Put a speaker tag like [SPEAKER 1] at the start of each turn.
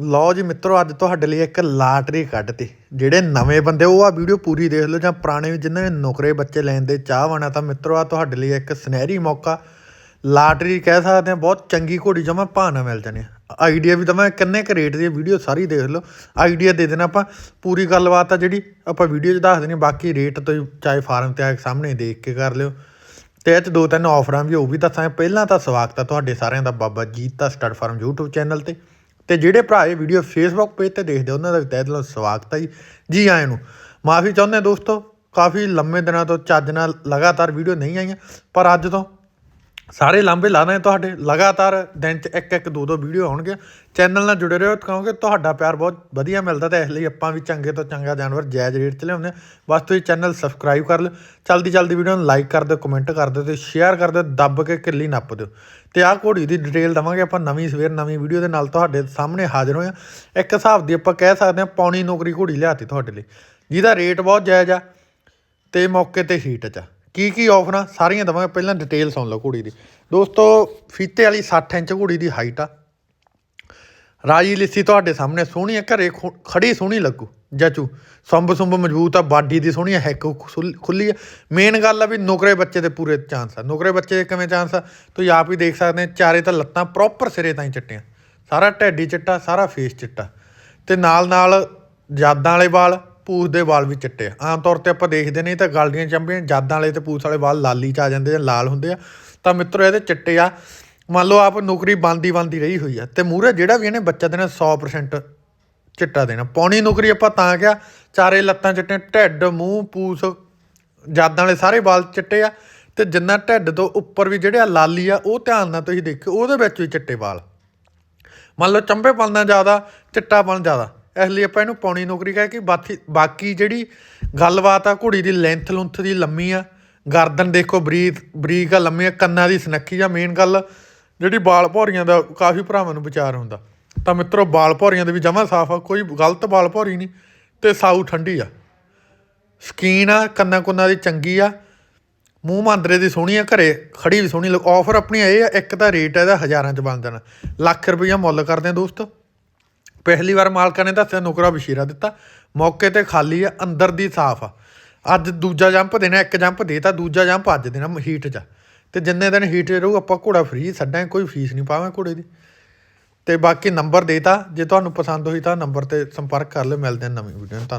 [SPEAKER 1] ਲਓ ਜੀ ਮਿੱਤਰੋ, ਅੱਜ ਤੁਹਾਡੇ ਲਈ ਇੱਕ ਲਾਟਰੀ ਕੱਢਤੀ। ਜਿਹੜੇ ਨਵੇਂ ਬੰਦੇ, ਉਹ ਆ ਵੀਡੀਓ ਪੂਰੀ ਦੇਖ ਲਓ ਜਾਂ ਪੁਰਾਣੇ ਵੀ, ਜਿਨ੍ਹਾਂ ਨੇ ਨੌਕਰੇ ਬੱਚੇ ਲੈਣ ਦੇ ਚਾਹਵਾਨ ਤਾਂ ਮਿੱਤਰੋ, ਆ ਤੁਹਾਡੇ ਲਈ ਇੱਕ ਸੁਨਹਿਰੀ ਮੌਕਾ। ਲਾਟਰੀ ਕਹਿ ਸਕਦੇ ਆ ਬਹੁਤ ਚੰਗੀ ਘੋੜੀ ਜਮਾ ਭਾਅ ਮਿਲ ਜਾਣੀ ਆਈਡੀਆ ਵੀ ਤਾਂ ਮੈਂ ਕਿੰਨੇ ਕੁ ਰੇਟ ਦੀ ਵੀਡੀਓ ਸਾਰੀ ਦੇਖ ਲਓ। ਆਈਡੀਆ ਦੇ ਦੇਣਾ ਆਪਾਂ, ਪੂਰੀ ਗੱਲਬਾਤ ਆ ਜਿਹੜੀ ਆਪਾਂ ਵੀਡੀਓ 'ਚ ਦੱਸ ਦੇਣੀ, ਬਾਕੀ ਰੇਟ ਤੋਂ ਚਾਹੇ ਫਾਰਮ ਤੇ ਆ ਕੇ ਸਾਹਮਣੇ ਦੇਖ ਕੇ ਕਰ ਲਿਓ। ਤੇ ਇਹ 'ਚ ਦੋ ਤਿੰਨ ਆਫਰਾਂ ਵੀ, ਉਹ ਵੀ ਦੱਸਾਂਗੇ। ਪਹਿਲਾਂ ਤਾਂ ਸਵਾਗਤ ਹੈ ਤੁਹਾਡੇ ਸਾਰਿਆਂ ਦਾ, ਬਾਬਾ ਜੀਤ ਦਾ ਸਟੱਡ ਫਾਰਮ YouTube ਚੈਨਲ ਤੇ। ਤੇ ਜਿਹੜੇ ਭਰਾ ਇਹ ਵੀਡੀਓ ਫੇਸਬੁੱਕ ਪੇਜ ਤੇ ਦੇਖਦੇ ਉਹਨਾਂ ਦਾ ਵੀ ਤਹਿ ਦਿਲੋਂ ਸਵਾਗਤ ਹੈ ਜੀ। ਜੀ ਆਇਆਂ ਨੂੰ। ਮਾਫੀ ਚਾਹੁੰਦੇ ਦੋਸਤੋ, ਕਾਫੀ ਲੰਮੇ ਦਿਨਾਂ ਤੋਂ ਚੱਜ ਨਾਲ ਲਗਾਤਾਰ ਵੀਡੀਓ ਨਹੀਂ ਆਈਆਂ, ਪਰ ਅੱਜ ਤੋਂ ਸਾਰੇ ਲਾਂਬੇ ਲਾਣੇ ਤੁਹਾਡੇ। ਲਗਾਤਾਰ ਦਿਨ 'ਚ ਇੱਕ ਇੱਕ ਦੋ ਦੋ ਵੀਡੀਓ ਆਉਣਗੇ ਚੈਨਲ ਨਾਲ ਜੁੜੇ ਰਹੋ ਕਿਉਂਕਿ ਤੁਹਾਡਾ ਪਿਆਰ ਬਹੁਤ ਵਧੀਆ ਮਿਲਦਾ ਤੇ ਇਸ ਲਈ ਆਪਾਂ ਵੀ ਚੰਗੇ ਤੋਂ ਚੰਗਾ ਜਾਨਵਰ ਜਾਇਜ਼ ਰੇਟ 'ਚ ਲਿਆਉਂਦੇ ਹਾਂ। ਬਸ ਤੁਸੀਂ ਚੈਨਲ ਸਬਸਕ੍ਰਾਈਬ ਕਰ ਲਿਓ। ਚਲਦੀ ਚਲਦੀ ਵੀਡੀਓ ਨੂੰ ਲਾਈਕ ਕਰ ਦਿਓ ਕਮੈਂਟ ਕਰ ਦਿਓ ਤੇ ਸ਼ੇਅਰ ਕਰ ਦਿਓ, ਦੱਬ ਕੇ ਕਿੱਲੀ ਨੱਪ ਦਿਓ। ਤੇ ਆਹ ਘੋੜੀ ਦੀ ਡਿਟੇਲ ਦਵਾਂਗੇ ਆਪਾਂ ਨਵੀਂ ਸਵੇਰ ਨਵੀਂ ਵੀਡੀਓ ਦੇ ਨਾਲ ਤੁਹਾਡੇ ਸਾਹਮਣੇ ਹਾਜ਼ਰ ਹੋਏ ਹਾਂ। ਇੱਕ ਹਿਸਾਬ ਦੀ ਆਪਾਂ ਕਹਿ ਸਕਦੇ ਹਾਂ ਪੌਣੀ ਨੌਕਰੀ ਘੋੜੀ ਲਿਆਤੀ ਤੁਹਾਡੇ ਲਈ, ਜਿਹਦਾ ਰੇਟ ਬਹੁਤ ਜਾਇਜ਼ ਆ ਤੇ ਮੌਕੇ ਤੇ ਹੀਟ ਚ ਆ। ਕੀ ਕੀ ਆਫਰਾਂ ਸਾਰੀਆਂ ਦਵਾਂਗੇ, ਪਹਿਲਾਂ ਡਿਟੇਲ ਸੁਣ ਲਓ ਘੋੜੀ ਦੀ। ਦੋਸਤੋ, ਫੀਤੇ ਵਾਲੀ 60 ਇੰਚ ਘੋੜੀ ਦੀ ਹਾਈਟ ਆ। ਰਾਜੀ ਲਿੱਸੀ ਤੁਹਾਡੇ ਸਾਹਮਣੇ ਸੋਹਣੀ ਆ, ਘਰੇ ਖੁ- ਖੜੀ ਸੋਹਣੀ ਲੱਗੂ, ਜਚੂ। ਸੰਭ ਸੁੰਭ ਮਜ਼ਬੂਤ ਆ, ਬਾਡੀ ਦੀ ਸੋਹਣੀ ਆ, ਹੈਕ ਖੁੱਲ- ਖੁੱਲੀ ਆ। ਮੇਨ ਗੱਲ ਆ ਵੀ ਨੌਕਰੇ ਬੱਚੇ ਦੇ ਪੂਰੇ ਚਾਂਸ ਆ। ਨੌਕਰੇ ਬੱਚੇ ਦੇ ਕਿਵੇਂ ਚਾਂਸ ਆ? ਤੁਸੀਂ ਆਪ ਹੀ ਦੇਖ ਸਕਦੇ ਆ, ਚਾਰੇ ਤਾਂ ਲੱਤਾਂ ਪ੍ਰੋਪਰ ਸਿਰੇ ਤਾਈਂ ਚਿੱਟੀਆਂ। ਸਾਰਾ ਢੈਡੀ ਚਿੱਟਾ, ਸਾਰਾ ਫੇਸ ਚਿੱਟਾ। ਤੇ ਨਾਲ ਨਾਲ ਜਾਦਾਂ ਵਾਲੇ ਵਾਲ ਪੂਛ ਦੇ ਵਾਲ ਵੀ ਚਿੱਟੇ ਆ। ਆਮ ਤੌਰ ਤੇ ਆਪਾਂ ਦੇਖਦੇ ਨਹੀਂ ਤਾਂ ਗਲ ਦੀਆਂ ਚੰਬੀਆਂ, ਜਾਦਾਂ ਵਾਲੇ ਤੇ ਪੂਛ ਵਾਲੇ ਵਾਲ ਲਾਲੀ ਚ ਆ ਜਾਂਦੇ ਆ, ਲਾਲ ਹੁੰਦੇ ਆ। ਤਾਂ ਮਿੱਤਰੋ, ਇਹਦੇ ਚਿੱਟੇ ਆ। ਮੰਨ ਲਓ ਆਪ ਨੌਕਰੀ ਬੰਦੀ ਬੰਦੀ ਰਹੀ ਹੋਈ ਆ। ਤੇ ਮੂਰੇ ਜਿਹੜਾ ਵੀ ਇਹਨੇ ਬੱਚਾ ਦੇਣਾ 100% ਚਿੱਟਾ ਦੇਣਾ। ਪੌਣੀ ਨੌਕਰੀ ਆਪਾਂ ਤਾਂ ਕਿਹਾ, ਚਾਰੇ ਲੱਤਾਂ ਚਿੱਟੇ ਢਿੱਡ, ਮੂੰਹ, ਪੂਛ, ਜਾਦਾਂ ਵਾਲੇ ਸਾਰੇ ਵਾਲ ਚਿੱਟੇ ਆ। ਤੇ ਜਿੰਨਾ ਢਿੱਡ ਤੋਂ ਉੱਪਰ ਵੀ ਜਿਹੜੇ ਆ ਲਾਲੀ ਆ, ਉਹ ਧਿਆਨ ਨਾਲ ਤੁਸੀਂ ਦੇਖਿਓ, ਉਹਦੇ ਵਿੱਚ ਵੀ ਚਿੱਟੇ ਵਾਲ। ਮੰਨ ਲਓ ਚੰਬੇ ਪਲਣਾ ਜ਼ਿਆਦਾ, ਚਿੱਟਾ ਪਲ ਜ਼ਿਆਦਾ। ਇਸ ਲਈ ਆਪਾਂ ਇਹਨੂੰ ਪੌਣੀ ਨੌਕਰੀ ਕਹਿ ਕੇ ਬਾਕੀ ਬਾਕੀ ਜਿਹੜੀ ਗੱਲਬਾਤ ਆ ਘੋੜੀ ਦੀ ਲੈਂਥ ਲੁੰਥ ਦੀ ਲੰਮੀ ਆ, ਗਰਦਨ ਦੇਖੋ ਬਰੀਕ ਬਰੀਕ ਆ, ਲੰਮੀ ਆ, ਕੰਨਾਂ ਦੀ ਸਨੱਖੀ ਆ ਮੇਨ ਗੱਲ, ਜਿਹੜੀ ਬਾਲ ਭੌਰੀਆਂ ਦਾ ਕਾਫੀ ਭਰਾਵਾਂ ਨੂੰ ਵਿਚਾਰ ਹੁੰਦਾ। ਤਾਂ ਮਿੱਤਰੋ ਬਾਲ ਭੌਰੀਆਂ ਦੇ ਵੀ ਜਮਾਂ ਸਾਫ਼ ਆ, ਕੋਈ ਗਲਤ ਬਾਲ ਭੌਰੀ ਨਹੀਂ, ਤੇ ਸਾਊ ਠੰਡੀ ਆ। ਸਕੀਨ ਆ, ਕੰਨਾਂ ਕੁੰਨਾਂ ਦੀ ਚੰਗੀ ਆ, ਮੂੰਹ ਮਾਂਦਰੇ ਦੀ ਸੋਹਣੀ ਆ, ਘਰੇ ਖੜੀ ਵੀ ਸੋਹਣੀ ਲੱਗ ਆਫਰ ਆਪਣੀ ਇਹ ਆ, ਇੱਕ ਤਾਂ ਰੇਟ ਇਹਦਾ ਹਜ਼ਾਰਾਂ ਚ ਬਣ ਜਾਣਾ। ਲੱਖ ਰੁਪਈਆ ਮੁੱਲ ਕਰਦੇ ਆ ਦੋਸਤੋ। ਪਹਿਲੀ ਵਾਰ ਮਾਲਕਾਂ ਨੇ ਦੱਸਿਆ, ਨੁਕਰਾ ਬਸ਼ੀਰਾ ਦਿੱਤਾ। ਮੌਕੇ ਤੇ ਖਾਲੀ ਆ, ਅੰਦਰ ਦੀ ਸਾਫ਼ ਆ। ਅੱਜ ਦੂਜਾ ਜੰਪ ਦੇਣਾ, ਇੱਕ ਜੰਪ ਦੇਤਾ ਦੂਜਾ ਜੰਪ ਅੱਜ ਦੇਣਾ ਹੀਟ 'ਚ। ਤੇ ਜਿੰਨੇ ਦਿਨ ਹੀਟ 'ਚ ਰਹੂ, ਆਪਾਂ ਘੋੜਾ ਫ੍ਰੀ ਛੱਡਾਂਗੇ, ਕੋਈ ਫੀਸ ਨਹੀਂ ਪਾਵਾਂ ਘੋੜੇ ਦੀ। ਤੇ ਬਾਕੀ ਨੰਬਰ ਦੇਤਾ ਜੇ ਤੁਹਾਨੂੰ ਪਸੰਦ ਹੋਈ ਤਾਂ ਨੰਬਰ ਤੇ ਸੰਪਰਕ ਕਰ ਲਿਓ, ਮਿਲਦੇ ਹਾਂ ਨਵੀਂ ਵੀਡੀਓ ਨੂੰ ਧੰਨਵਾਦ